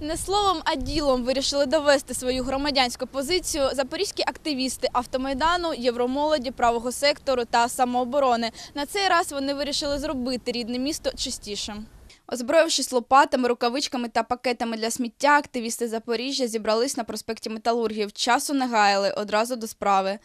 Не словом, а ділом вирішили довести свою громадянську позицію запорізькі активісти автомайдану, євромолоді, правого сектору та самооборони. На цей раз вони вирішили зробити рідне місто чистішим. Озброївшись лопатами, рукавичками та пакетами для сміття, активісти Запоріжжя зібрались на проспекті Металургів. Часу не гаяли одразу до справи.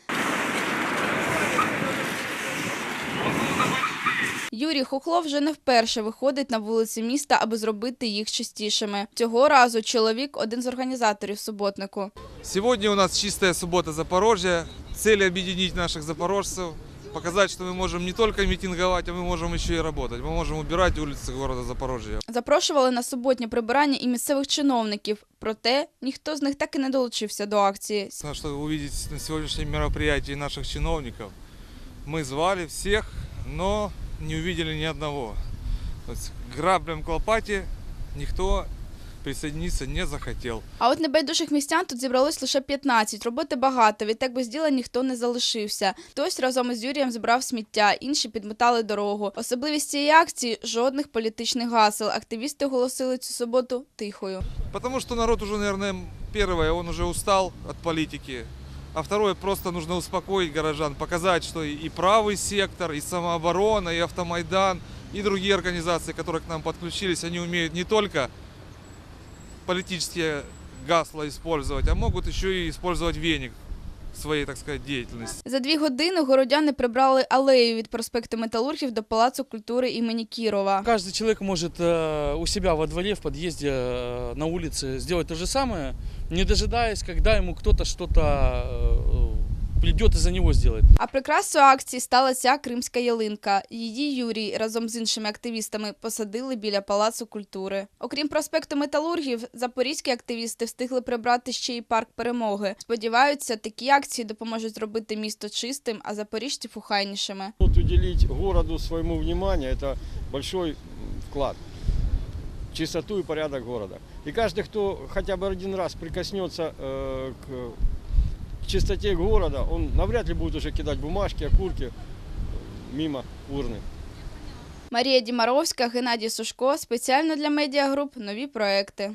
Юрій Хухлов вже не вперше виходить на вулиці міста, аби зробити їх чистішими. Цього разу чоловік один з організаторів суботнику. Сегодня у нас чистая суббота Запорожья. Цель объединить наших запорожцев, показать, что мы можем не только митинговать, а мы можем еще и работать. Мы можем убирать улицы города Запорожья. Запрошували на суботнє прибирання і місцевих чиновників. Проте ніхто з них так і не долучився до акції. На Что увидеть на сегодняшнем мероприятии наших чиновников. Мы звали всех, но не увидели ни одного. То есть граблям к лопате никто присоединиться не захотел. А от небайдужих містян тут зібралось лише 15. Роботи багато, відтак без діла ніхто не залишився. Хтось разом із Юрієм збирав сміття, інші підметали дорогу. Особливість цієї акції жодних політичних гасел. Активісти оголосили цю суботу тихою. Потому что народ уже, наверное, первое, он уже устал от политики. А второе, просто нужно успокоить горожан, показать, что и правый сектор, и самооборона, и автомайдан, и другие организации, которые к нам подключились, они умеют не только политические гасла использовать, а могут еще и использовать веник своей, так сказать, деятельности. За дві години городяни прибрали алею від проспекту Металургів до Палацу культури імені Кірова. Каждый человек может э, у себя во дворе, в подъезде, э, на улице сделать то же самое, не дожидаясь, когда ему кто-то что-то э, придет и за него сделает. А прикрасою акції стала ця кримська ялинка. Її Юрій разом з іншими активістами посадили біля Палацу культури. Окрім проспекту Металургів, запорізькі активісти встигли прибрати ще й парк перемоги. Сподіваються, такі акції допоможуть зробити місто чистим, а запоріжців ухайнішими. Вот уделить городу своему внимание – это большой м, вклад в чистоту и порядок города. И каждый, кто хотя бы один раз прикоснется э, к, к чистоте города, он навряд ли будет уже кидать бумажки, окурки мимо урны. Марія Дімаровська, Геннадій Сушко. Спеціально для медіагруп нові проекти.